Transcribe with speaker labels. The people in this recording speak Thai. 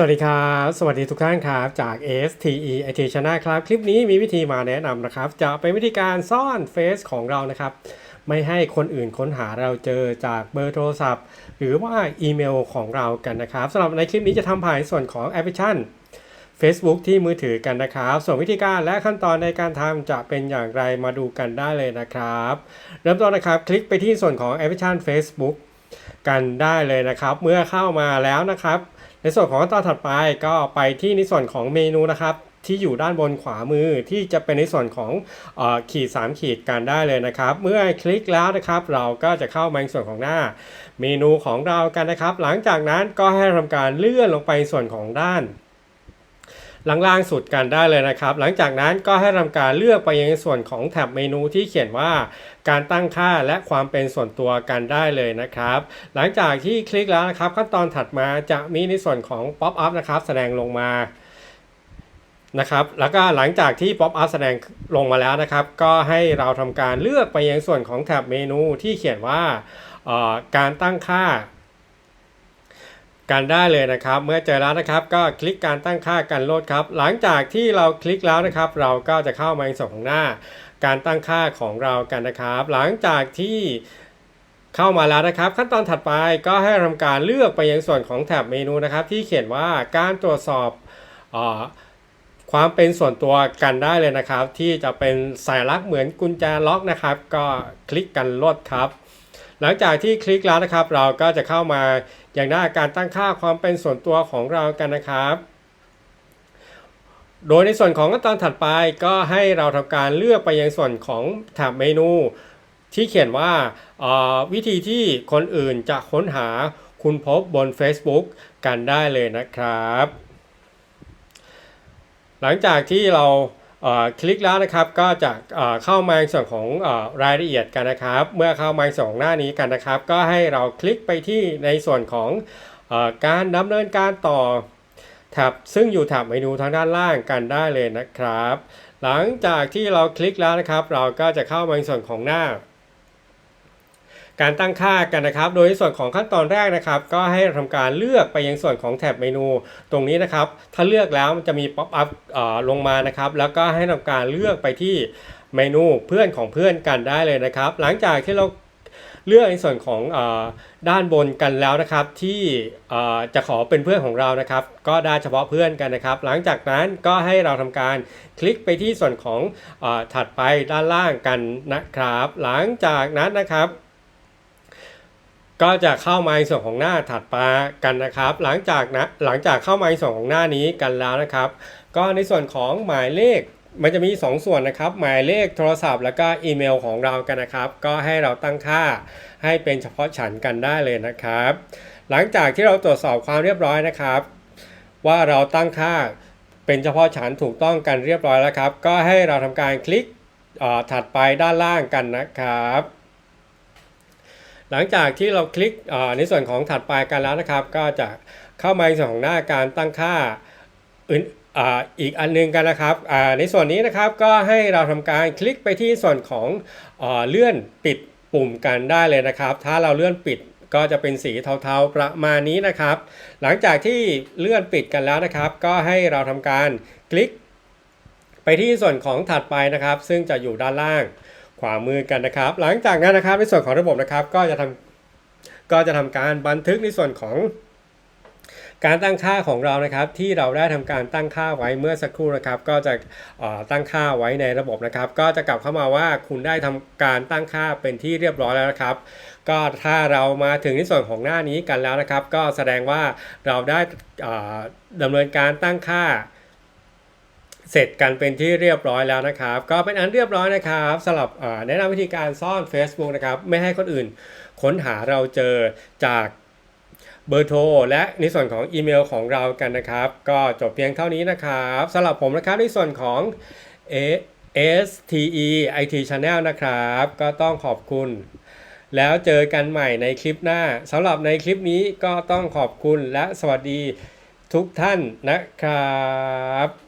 Speaker 1: สวัสดีครับ สวัสดีทุกท่านครับ จาก STE IT Channel ครับ คลิปนี้มีวิธีมาแนะนำนะครับ จะเป็นวิธีการซ่อนเฟซของเรานะครับ ไม่ให้คนอื่นค้นหาเราเจอจากเบอร์โทรศัพท์ หรือว่าอีเมลของเรากันนะครับสำหรับในคลิปนี้จะทำผ่านส่วนของแอปพลิเคชัน Facebook ที่มือถือกันนะครับ ส่วนวิธีการและขั้นตอนในการทำจะเป็นอย่างไรมาดูกันได้เลยนะครับ เริ่มต้นนะครับ คลิกไปที่ส่วนของแอปพลิเคชัน Facebook กันได้เลยนะครับ เมื่อเข้ามาแล้วนะครับ ในส่วนของขั้นตอนถัดไปก็ไปที่ในส่วนของเมนูนะครับที่อยู่ด้านบนขวามือที่จะเป็นในส่วนของอขีด 3 ขีดกันได้เลยนะครับ เมื่อคลิกแล้วนะครับ เราก็จะเข้ามาในส่วนของหน้า เมนูของเรากันนะครับ หลังจากนั้นก็ให้ทำการเลื่อนลงไปส่วนของด้าน ล่างๆสุดกันได้เลยนะครับ หลังจากนั้นก็ให้ทำการเลือกไปยังส่วนของแท็บเมนูที่เขียนว่าการตั้งค่าและความเป็นส่วนตัวกันได้เลยนะครับ หลังจากที่คลิกแล้วนะครับขั้นตอนถัดมาจะมีในส่วนของ Pop up นะครับแสดงลงมานะครับแล้วก็หลังจากที่ Pop up แสดงลงมาแล้วนะครับ ก็ให้เราทำการเลือกไปยังส่วนของแท็บเมนูที่เขียนว่าการตั้งค่า กันได้เลยนะครับ เมื่อเจอแล้วนะครับ ก็คลิกการตั้งค่ากันโลดครับ หลังจากที่เราคลิกแล้วนะครับ เราก็จะเข้ามาในส่วนของหน้า การตั้งค่าของเรากันนะครับ หลังจากที่เข้ามาแล้วนะครับ ขั้นตอนถัดไปก็ให้ทำการเลือกไปยังส่วนของแถบเมนูนะครับ ที่เขียนว่าการตรวจสอบออความเป็นส่วนตัวกันได้เลยนะครับ ที่จะเป็นสายลักษณ์เหมือนกุญแจล็อกนะครับ ก็คลิกกันโลดครับ หลังจากที่คลิกแล้วนะครับ เราก็จะเข้ามาอย่างหน้าการตั้งค่าความเป็นส่วนตัวของเรากันนะครับ โดยในส่วนของขั้นตอนถัดไปก็ให้เราทำการเลือกไปยังส่วนของแถบเมนูที่เขียนว่าวิธีที่คนอื่นจะค้นหาคุณพบบน Facebook กันได้เลยนะครับ หลังจากที่เรา คลิกแล้วนะครับก็จะเอ่อเข้ามาในส่วนของอรายละเอียดกันนะครับ เมื่อเข้ามาในส่วนของหน้านี้กันนะครับ ก็ให้เราคลิกไปที่ในส่วนของอการดำเนินการต่อแท็บซึ่งอยู่แท็บเมนูทางด้านล่างกันได้เลยนะครับ หลังจากที่เราคลิกแล้วนะครับ เราก็จะเข้ามาในส่วนของหน้า การตั้งค่ากันนะครับ โดยในส่วนของขั้นตอนแรกนะครับ ก็ให้ทำการเลือกไปยังส่วนของแท็บเมนูตรงนี้นะครับ ถ้าเลือกแล้วมันจะมีป๊อปอัพลงมานะครับ แล้วก็ให้ทำการเลือกไปที่เมนูเพื่อนของเพื่อนกันได้เลยนะครับ หลังจากที่เราเลือกในส่วนของอด้านบนกันแล้วนะครับ ที่จะขอเป็นเพื่อนของเรานะครับ ก็ได้เฉพาะเพื่อนกันนะครับ หลังจากนั้นก็ให้เราทำการคลิกไปที่ส่วนของอถัดไปด้านล่างกันนะครับ หลังจากนั้นนะครับ ก็จะเข้ามาในส่วนของหน้าถัดไปกันนะครับ หลังจากนะหลังจากเข้ามาในส่วนของหน้านี้กันแล้วนะครับ ก็ในส่วนของหมายเลขมันจะมี 2 ส่วนนะครับ หมายเลขโทรศัพท์ แล้วก็อีเมลของเรากันนะครับ ก็ให้เราตั้งค่าให้เป็นเฉพาะฉันกันได้เลยนะครับ หลังจากที่เราตรวจสอบความเรียบร้อยนะครับ ว่าเราตั้งค่าเป็นเฉพาะฉันถูกต้องกันเรียบร้อยแล้วครับ ก็ให้เราทำการคลิกถัดไปด้านล่างกันนะครับ หลังจากที่เราคลิกในส่วนของถัดไปกันแล้วนะครับ ก็จะเข้ามาในส่วนของหน้าการตั้งค่าอื่นอ,อีกอันหนึงกันนะครับในส่วนนี้นะครับก็ให้เราทำการคลิกไปที่ส่วนของอเลื่อนปิดปุ่มกันได้เลยนะครับ ถ้าเราเลื่อนปิดก็จะเป็นสีเทาๆประมาณนี้นะครับ หลังจากที่เลื่อนปิดกันแล้วนะครับ ก็ให้เราทำการคลิก ไปที่ส่วนของถัดไปนะครับ ซึ่งจะอยู่ด้านล่าง ขวามือกันนะครับ หลังจากนั้นนะครับในส่วนของระบบนะครับก็จะทำก็จะทำการบันทึกในส่วนของการตั้งค่าของเรานะครับที่เราได้ทำการตั้งค่าไว้เมื่อสักครู่นะครับ ก็จะตั้งค่าไว้ในระบบนะครับ ก็จะกลับเข้ามาว่าคุณได้ทำการตั้งค่าเป็นที่เรียบร้อยแล้วนะครับ ก็ถ้าเรามาถึงในส่วนของหน้านี้กันแล้วนะครับ ก็แสดงว่าเราได้เอ่อดำเนินการตั้งค่า เสร็จกันเป็นที่เรียบร้อยแล้วนะครับ ก็เป็นอันเรียบร้อยนะครับสำหรับแนะนำวิธีการซ่อน Facebook นะครับ ไม่ให้คนอื่นค้นหาเราเจอจากเบอร์โทรและในส่วนของอีเมลของเรากันนะครับ ก็จบเพียงเท่านี้นะครับสำหรับผมนะครับในส่วนของ STE IT Channel นะครับ ก็ต้องขอบคุณ แล้วเจอกันใหม่ในคลิปหน้าสำหรับในคลิปนี้ก็ต้องขอบคุณและสวัสดีทุกท่านนะครับ